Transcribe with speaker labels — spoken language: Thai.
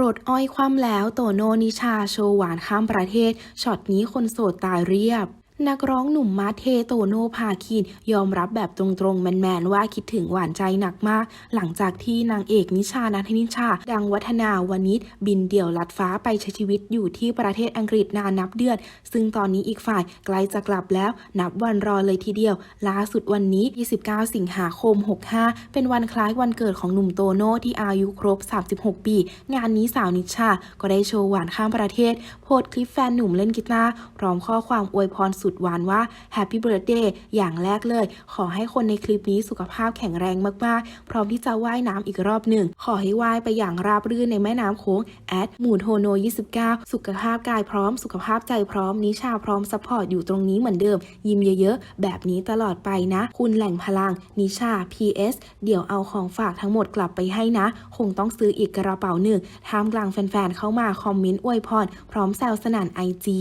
Speaker 1: รถอ้อยคว่ำแล้วโตโนนิชาโชว์หวานข้ามประเทศช็อตนี้คนโสดตายเรียบ นักร้องหนุ่มมาเทโตโนภาคิน ยอมรับแบบตรงๆ แมนๆ ว่าคิดถึงหวานใจหนักมาก หลังจากที่นางเอกนิชานัทนิชา ดังวัฒนาวนิชบินเดี่ยวลัดฟ้าไปใช้ชีวิตอยู่ที่ประเทศอังกฤษนานนับเดือน ซึ่งตอนนี้อีกฝ่ายใกล้จะกลับแล้ว นับวันรอเลยทีเดียว ล่าสุดวันนี้ 29 สิงหาคม 65 เป็นวันคล้ายวันเกิดของหนุ่มโตโน่ที่อายุครบ 36 ปี งานนี้สาวนิชา ก็ได้โชว์หวานข้ามประเทศ โพสคลิปแฟนหนุ่มเล่นกีตาร์พร้อมข้อความอวยพรสุดหวานว่า Happy Birthday อย่างแรกเลย ขอให้คนในคลิปนี้สุขภาพแข็งแรงมากๆ พร้อมที่จะว่ายน้ำอีกรอบหนึ่ง ขอให้ว่ายไปอย่างราบรื่นในแม่น้ำโขงแอดหมูโทโน 29 สุขภาพกายพร้อม สุขภาพใจพร้อม นิชาพร้อมซัพพอร์ตอยู่ตรงนี้เหมือนเดิม ยิ้มเยอะๆ แบบนี้ตลอดไปนะ คุณแหล่งพลัง นิชา PS เดี๋ยวเอาของฝากทั้งหมดกลับไปให้นะ คงต้องซื้ออีกกระเป๋าหนึ่งท่ามกลางแฟนๆเข้ามาคอมเมนต์อวยพรพร้อมแซวสนั่นไอจี